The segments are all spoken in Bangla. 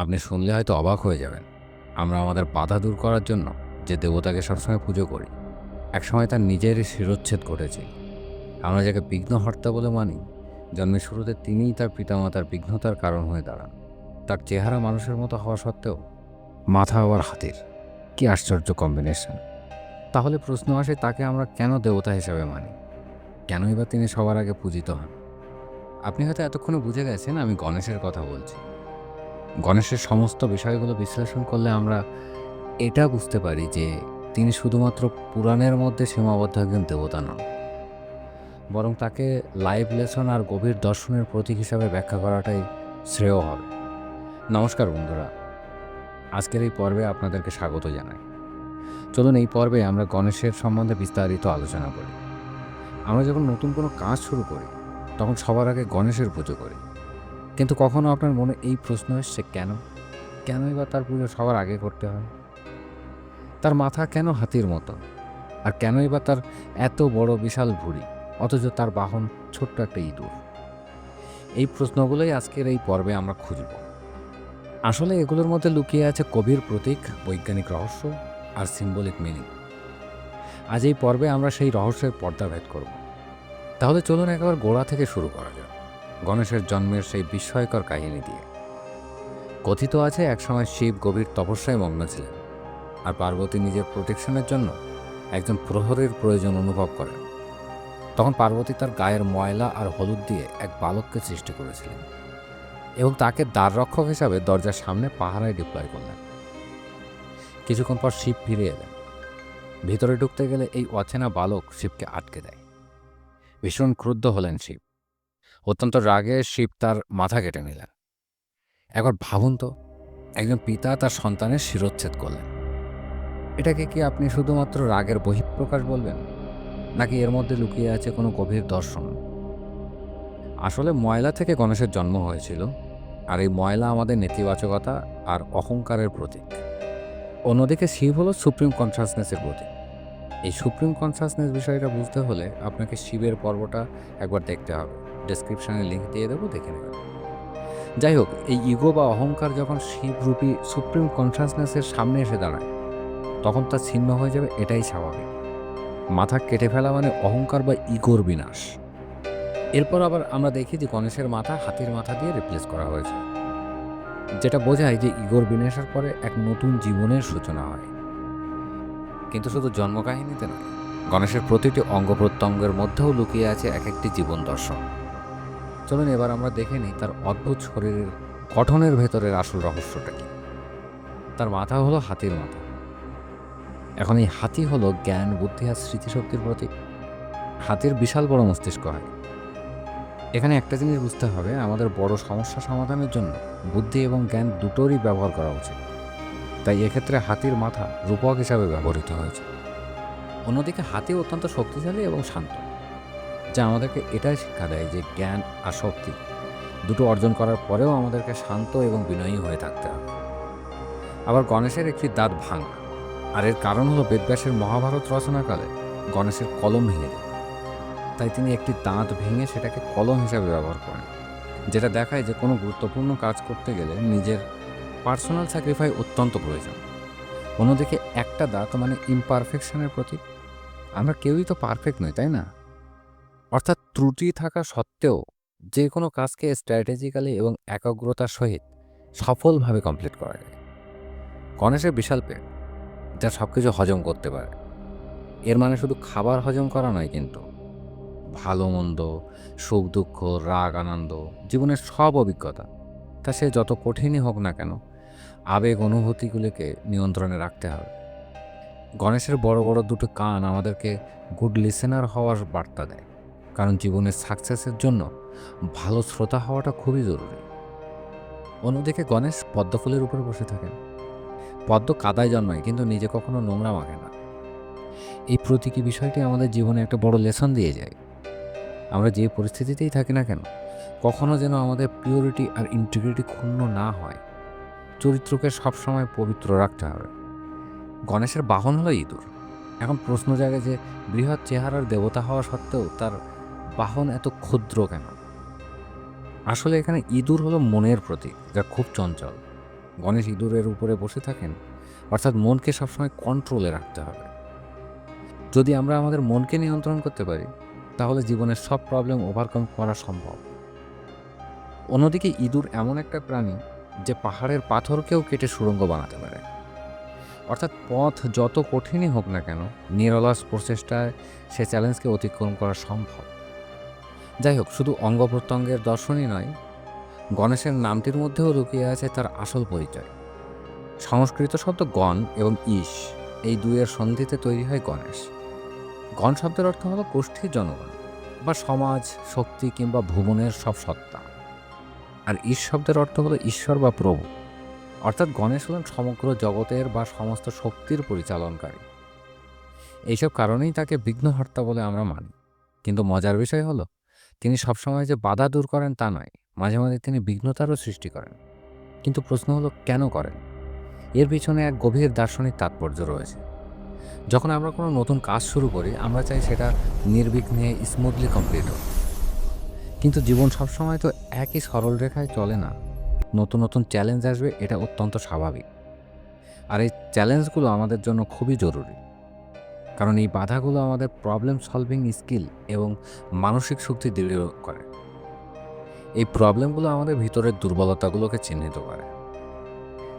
আপনি শুনলে হয়তো অবাক হয়ে যাবেন। আমরা আমাদের বাধা দূর করার জন্য যে দেবতাকে সবসময় পুজো করি, একসময় তার নিজেরই শিরোচ্ছেদ ঘটেছে। আমরা যাকে বিঘ্নহর্তা বলে মানি, জন্মের শুরুতে তিনিই তার পিতামাতার বিঘ্নতার কারণ হয়ে দাঁড়ান। তার চেহারা মানুষের মতো হওয়া সত্ত্বেও মাথা আবার হাতির। কি আশ্চর্য কম্বিনেশন তাহলে প্রশ্ন আসে, তাকে আমরা কেন দেবতা হিসাবে মানি? কেনই বা তিনি সবার আগে পূজিত হন? আপনি হয়তো এতক্ষণে বুঝে গেছেন আমি গণেশের কথা বলছি। গণেশের সমস্ত বিষয়গুলো বিশ্লেষণ করলে আমরা এটা বুঝতে পারি যে তিনি শুধুমাত্র পুরাণের মধ্যে সীমাবদ্ধ একজন দেবতা নন। বরং তাকে লাইভ লেসন আর গভীর দর্শনের প্রতীক হিসাবে ব্যাখ্যা করাটাই শ্রেয় হবে। নমস্কার বন্ধুরা। আজকের এই পর্বে আপনাদেরকে স্বাগত জানাই। চলুন এই পর্বে আমরা গণেশের সম্বন্ধে বিস্তারিত আলোচনা করি। আমরা যখন নতুন কোনো কাজ শুরু করি, তখন সবার আগে গণেশের পুজো করি। কিন্তু কখনো আপনার মনে এই প্রশ্ন এসছে, কেন? কেনই বা তার পুজো সবার আগে করতে হয়? তার মাথা কেন হাতির মতো? আর কেনই বা তার এত বড় বিশাল ভুঁড়ি? অথচ তার বাহন ছোট্ট একটা ইঁদুর। এই প্রশ্নগুলোই আজকের এই পর্বে আমরা খুঁজব। আসলে এগুলোর মধ্যে লুকিয়ে আছে কবির প্রতীক, বৈজ্ঞানিক রহস্য আর সিম্বলিক মিনিং। আজ এই পর্বে আমরা সেই রহস্যের পর্দাভেদ করব। তাহলে চলুন একবার গোড়া থেকে শুরু করা যাক। গণেশের জন্মের সেই বিস্ময়কর কাহিনী দিয়ে। কথিত আছে, একসময় শিব গভীর তপস্যায় মগ্ন ছিলেন আর পার্বতী নিজের প্রোটেকশনের জন্য একজন প্রহরের প্রয়োজন অনুভব করেন। তখন পার্বতী তার গায়ের ময়লা আর হলুদ দিয়ে এক বালককে সৃষ্টি করেছিলেন এবং তাকে দ্বার রক্ষক হিসাবে দরজার সামনে পাহারায় ডিপ্লয় করলেন। কিছুক্ষণ পর শিব ফিরে এলেন। ভিতরে ঢুকতে গেলে এই অচেনা বালক শিবকে আটকে দেয়। ভীষণ ক্রুদ্ধ হলেন শিব। অত্যন্ত রাগে শিব তার মাথা কেটে নিলেন। একবার ভাবুন তো, একজন পিতা তার সন্তানের শিরোচ্ছেদ করলেন। এটাকে কি আপনি শুধুমাত্র রাগের বহিঃপ্রকাশ বলবেন, নাকি এর মধ্যে লুকিয়ে আছে কোনো গভীর দর্শন? আসলে ময়লা থেকে গণেশের জন্ম হয়েছিল, আর এই ময়লা আমাদের নেতিবাচকতা আর অহংকারের প্রতীক। অন্যদিকে শিব হলো সুপ্রিম কনসাসনেসের প্রতীক। এই সুপ্রিম কনসাসনেস বিষয়টা বুঝতে হলে আপনাকে শিবের পর্বটা একবার দেখতে হবে। ডেসক্রিপশানে লিঙ্ক দিয়ে দেবো, দেখে নেবেন। যাই হোক, এই ইগো বা অহংকার যখন শিবরূপী সুপ্রিম কনসাসনেসের সামনে এসে দাঁড়ায়, তখন তা ছিন্ন হয়ে যাবে, এটাই স্বাভাবিক। মাথা কেটে ফেলা মানে অহংকার বা ইগোর বিনাশ। এরপর আবার আমরা দেখি যে গণেশের মাথা হাতির মাথা দিয়ে রিপ্লেস করা হয়েছে। যেটা বোঝায় যে ইগোর বিনাশের পরে এক নতুন জীবনের সূচনা হয়। কিন্তু শুধু জন্মকাহিনীতে নয়, গণেশের প্রতিটি অঙ্গ প্রত্যঙ্গের মধ্যেও লুকিয়ে আছে এক একটি জীবন দর্শন। চলুন এবার আমরা দেখে নিই তার অদ্ভুত শরীরের গঠনের ভেতরের আসল রহস্যটা কি। তার মাথা হলো হাতির মাথা। এখন এই হাতি হলো জ্ঞান, বুদ্ধি আর স্মৃতিশক্তির প্রতীক। হাতির বিশাল বড় মস্তিষ্ক হয়। এখানে একটা জিনিস বুঝতে হবে, আমাদের বড় সমস্যা সমাধানের জন্য বুদ্ধি এবং জ্ঞান দুটোরই ব্যবহার করা উচিত। তাই এক্ষেত্রে হাতির মাথা রূপক হিসাবে ব্যবহৃত হয়েছে। অন্যদিকে হাতি অত্যন্ত শক্তিশালী এবং শান্ত। যা আমাদেরকে এটাই শিক্ষা দেয় যে জ্ঞান আর শক্তি দুটো অর্জন করার পরেও আমাদেরকে শান্ত এবং বিনয়ী হয়ে থাকতে হবে। আবার গণেশের একটি দাঁত ভাঙা। আর এর কারণ হলো বেদব্যাসের মহাভারত রচনাকালে গণেশের কলম ভেঙে যায় তাই তিনি একটি দাঁত ভেঙে সেটাকে কলম হিসাবে ব্যবহার করেন, যেটা দেখায় যে কোনো গুরুত্বপূর্ণ কাজ করতে গেলে নিজের পার্সোনাল স্যাক্রিফাই অত্যন্ত প্রয়োজন। অন্যদিকে একটা দাঁত মানে ইমপারফেকশনের প্রতীক। আমরা কেউই তো পারফেক্ট নই, তাই না? অর্থাৎ ত্রুটি থাকা সত্ত্বেও যে কোনো কাজকে স্ট্র্যাটেজিক্যালি এবং একাগ্রতার সহিত সফলভাবে কমপ্লিট করা যায়। গণেশের বিশাল পেট, যা সব কিছু হজম করতে পারে। এর মানে শুধু খাবার হজম করা নয় কিন্তু, ভালো মন্দ, সুখ দুঃখ, রাগ, আনন্দ, জীবনের সব অভিজ্ঞতা, তা সে যত কঠিনই হোক না কেন, আবেগ অনুভূতিগুলিকে নিয়ন্ত্রণে রাখতে হবে। গণেশের বড় বড় দুটো কান আমাদেরকে গুড লিসেনার হওয়ার বার্তা দেয়। কারণ জীবনের সাকসেসের জন্য ভালো শ্রোতা হওয়াটা খুবই জরুরি। অন্যদিকে গণেশ পদ্মফুলের উপর বসে থাকেন। পদ্ম কাদায় জন্মায়, কিন্তু নিজে কখনো নোংরা মাখে না। এই প্রতীকী বিষয়টি আমাদের জীবনে একটা বড় লেসন দিয়ে যায়। আমরা যে পরিস্থিতিতেই থাকি না কেন, কখনো যেন আমাদের পিওরিটি আর ইন্টিগ্রিটি ক্ষুণ্ণ না হয়। চরিত্রকে সবসময় পবিত্র রাখতে হবে। গণেশের বাহন হলো ইঁদুর। এখন প্রশ্ন জাগে যে বৃহৎ চেহারার দেবতা হওয়া সত্ত্বেও তার বাহন এত ক্ষুদ্র কেন? আসলে এখানে ইঁদুর হলো মনের প্রতীক, যা খুব চঞ্চল। গণেশ ইঁদুরের উপরে বসে থাকেন, অর্থাৎ মনকে সবসময় কন্ট্রোলে রাখতে হবে। যদি আমরা আমাদের মনকে নিয়ন্ত্রণ করতে পারি, তাহলে জীবনের সব প্রবলেম ওভারকাম করা সম্ভব। অন্যদিকে ইঁদুর এমন একটা প্রাণী, যে পাহাড়ের পাথরকেও কেটে সুড়ঙ্গ বানাতে পারে। অর্থাৎ পথ যত কঠিনই হোক না কেন, নিরলস প্রচেষ্টায় সে চ্যালেঞ্জকে অতিক্রম করা সম্ভব। যাই হোক শুধু অঙ্গ প্রত্যঙ্গের দর্শনই নয়, গণেশের নামটির মধ্যেও লুকিয়ে আছে তার আসল পরিচয়। সংস্কৃত শব্দ গণ এবং ঈশ এই দুইয়ের সন্ধিতে তৈরি হয় গণেশ। গণ শব্দের অর্থ হলো গোষ্ঠীর জনগণ, বা সমাজ, শক্তি কিংবা ভুবনের সব সত্তা। আর ঈশ শব্দের অর্থ হলো ঈশ্বর বা প্রভু, অর্থাৎ গণেশ হলেন সমগ্র জগতের বা সমস্ত শক্তির পরিচালনকারী। এইসব কারণেই তাকে বিঘ্নহর্তা বলে আমরা মানি। কিন্তু মজার বিষয় হলো তিনি সবসময় যে বাধা দূর করেন তা নয়, মাঝে মাঝে তিনি বিঘ্নতারও সৃষ্টি করেন। কিন্তু প্রশ্ন হলো, কেন করেন? এর পিছনে এক গভীর দার্শনিক তাৎপর্য রয়েছে। যখন আমরা কোনো নতুন কাজ শুরু করি, আমরা চাই সেটা নির্বিঘ্নে স্মুথলি কমপ্লিট হোক। কিন্তু জীবন সবসময় তো একই সরল রেখায় চলে না। নতুন নতুন চ্যালেঞ্জ আসবে, এটা অত্যন্ত স্বাভাবিক। আর এই চ্যালেঞ্জগুলো আমাদের জন্য খুবই জরুরি। কারণ এই বাধাগুলো আমাদের প্রবলেম সলভিং স্কিল এবং মানসিক শক্তি দৃঢ় করে। এই প্রবলেমগুলো আমাদের ভিতরের দুর্বলতাগুলোকে চিহ্নিত করে।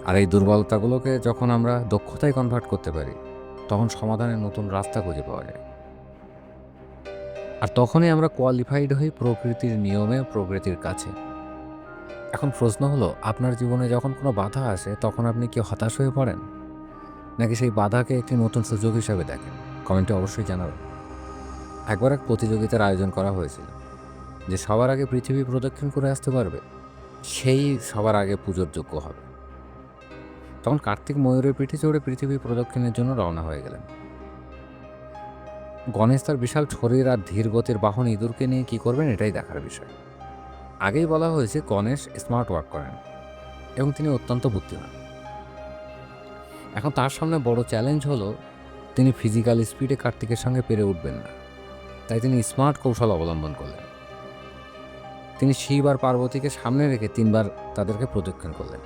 আর এই দুর্বলতাগুলোকে যখন আমরা দক্ষতায় কনভার্ট করতে পারি, তখন সমাধানের নতুন রাস্তা খুঁজে পাওয়া যায়। আর তখনই আমরা কোয়ালিফাইড হই প্রকৃতির নিয়মে প্রকৃতির কাছে। এখন প্রশ্ন হলো, আপনার জীবনে যখন কোনো বাধা আসে, তখন আপনি কি হতাশ হয়ে পড়েন? নাকি সেই বাধাকে একটি নতুন সুযোগ হিসাবে দেখেন? কমেন্টে অবশ্যই জানাবেন। একবার এক প্রতিযোগিতার আয়োজন করা হয়েছিল। যে সবার আগে পৃথিবী প্রদক্ষিণ করে আসতে পারবে, সেই সবার আগে পুজোর যোগ্য হবে। তখন কার্তিক ময়ূরের পিঠে চড়ে পৃথিবী প্রদক্ষিণের জন্য রওনা হয়ে গেলেন। গণেশ তার বিশাল শরীর আর ধীর গতির বাহন ইঁদুরকে নিয়ে কি করবেন এটাই দেখার বিষয়। আগেই বলা হয়েছে গণেশ স্মার্ট ওয়ার্ক করেন এবং তিনি অত্যন্ত বুদ্ধিমান। এখন তার সামনে বড় চ্যালেঞ্জ হলো, তিনি ফিজিক্যাল স্পিডে কার্তিকের সঙ্গে পেরে উঠবেন না। তাই তিনি স্মার্ট কৌশল অবলম্বন করলেন। তিনি শিব আর পার্বতীকে সামনে রেখে তিনবার তাদেরকে প্রদক্ষিণ করলেন।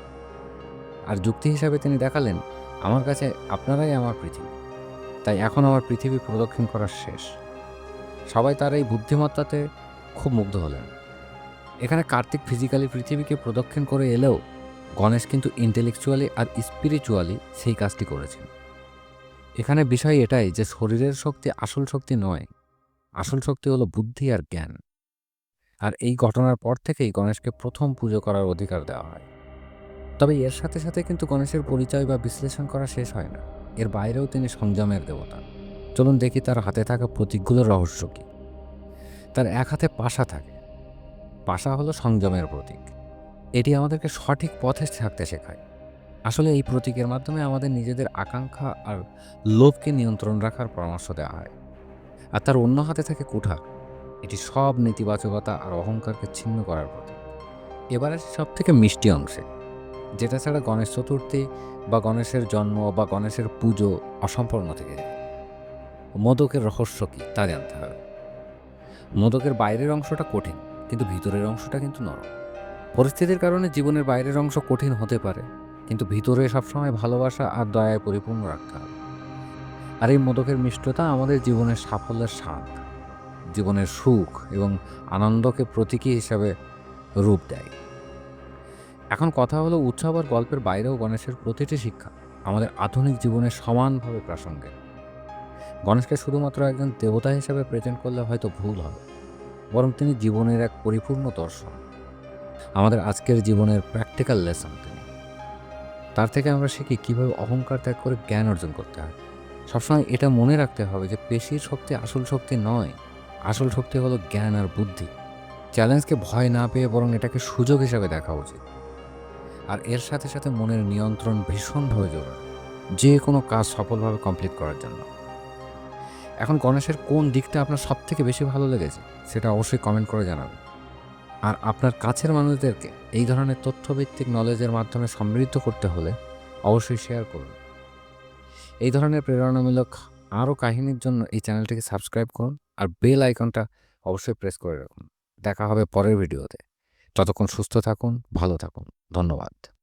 আর যুক্তি হিসাবে তিনি দেখালেন, আমার কাছে আপনারাই আমার পৃথিবী। তাই এখন আমার পৃথিবী প্রদক্ষিণ করার শেষ। সবাই তার এই বুদ্ধিমত্তাতে খুব মুগ্ধ হলেন। এখানে কার্তিক ফিজিক্যালি পৃথিবীকে প্রদক্ষিণ করে এলেও গণেশ কিন্তু ইন্টেলেকচুয়ালি আর স্পিরিচুয়ালি সেই কাজটি করেছেন। এখানে বিষয় এটাই যে শরীরের শক্তি আসল শক্তি নয়, আসল শক্তি হলো বুদ্ধি আর জ্ঞান। আর এই ঘটনার পর থেকেই গণেশকে প্রথম পুজো করার অধিকার দেওয়া হয়। তবে এর সাথে সাথে কিন্তু গণেশের পরিচয় বা বিশ্লেষণ করা শেষ হয় না। এর বাইরেও তিনি সংযমের দেবতা। চলুন দেখি তার হাতে থাকা প্রতীকগুলোর রহস্য কী। তার এক হাতে পাশা থাকে। পাশা হলো সংযমের প্রতীক। এটি আমাদেরকে সঠিক পথে থাকতে শেখায়। আসলে এই প্রতীকের মাধ্যমে আমাদের নিজেদের আকাঙ্ক্ষা আর লোভকে নিয়ন্ত্রণ রাখার পরামর্শ দেওয়া হয়। আর তার অন্য হাতে থাকে কুঠার এটি সব নেতিবাচকতা আর অহংকারকে ছিন্ন করার প্রতীক। এবার আসি সব থেকে মিষ্টি অংশে, যেটা ছাড়া গণেশ চতুর্থী বা গণেশের জন্ম বা গণেশের পুজো অসম্পূর্ণ থেকে যায়। মোদকের রহস্য কী, তা জানতে হবে। মোদকের বাইরের অংশটা কঠিন, কিন্তু ভিতরের অংশটা কিন্তু নরম। পরিস্থিতির কারণে জীবনের বাইরের অংশ কঠিন হতে পারে, কিন্তু ভিতরে সবসময় ভালোবাসা আর দয়ায় পরিপূর্ণ রাখতে হবে। আর এই মোদকের মিষ্টতা আমাদের জীবনের সাফল্যের স্বাদ, জীবনের সুখ এবং আনন্দকে প্রতীকী হিসাবে রূপ দেয়। এখন কথা হলো উৎসব আর গল্পের বাইরেও গণেশের প্রতিটি শিক্ষা আমাদের আধুনিক জীবনে সমানভাবে প্রাসঙ্গিক। গণেশকে শুধুমাত্র একজন দেবতা হিসাবে প্রেজেন্ট করলে হয়তো ভুল হবে, বরং তিনি জীবনের এক পরিপূর্ণ দর্শন। আমাদের আজকের জীবনের প্র্যাকটিক্যাল লেসন তিনি। তার থেকে আমরা শিখি কীভাবে অহংকার ত্যাগ করে জ্ঞান অর্জন করতে হয়। সবসময় এটা মনে রাখতে হবে যে পেশির শক্তি আসল শক্তি নয়। আসল শক্তি হলো জ্ঞান আর বুদ্ধি। চ্যালেঞ্জকে ভয় না পেয়ে বরং এটাকে সুযোগ হিসাবে দেখা উচিত। আর এর সাথে সাথে মনের নিয়ন্ত্রণ ভীষণভাবে জরুরি। যে কোনো কাজ সফলভাবে কমপ্লিট করার জন্য। এখন গণেশের কোন দিকটা আপনার সবথেকে বেশি ভালো লেগেছে, সেটা অবশ্যই কমেন্ট করে জানাবেন। আর আপনার কাছের মানুষদেরকে এই ধরনের তথ্যভিত্তিক নলেজের মাধ্যমে সমৃদ্ধ করতে হলে অবশ্যই শেয়ার করুন। এই ধরনের প্রেরণামূলক আরও কাহিনীর জন্য এই চ্যানেলটিকে সাবস্ক্রাইব করুন আর বেল আইকনটা অবশ্যই প্রেস করে রাখুন। দেখা হবে পরের ভিডিওতে ততক্ষণ সুস্থ থাকুন, ভালো থাকুন। ধন্যবাদ।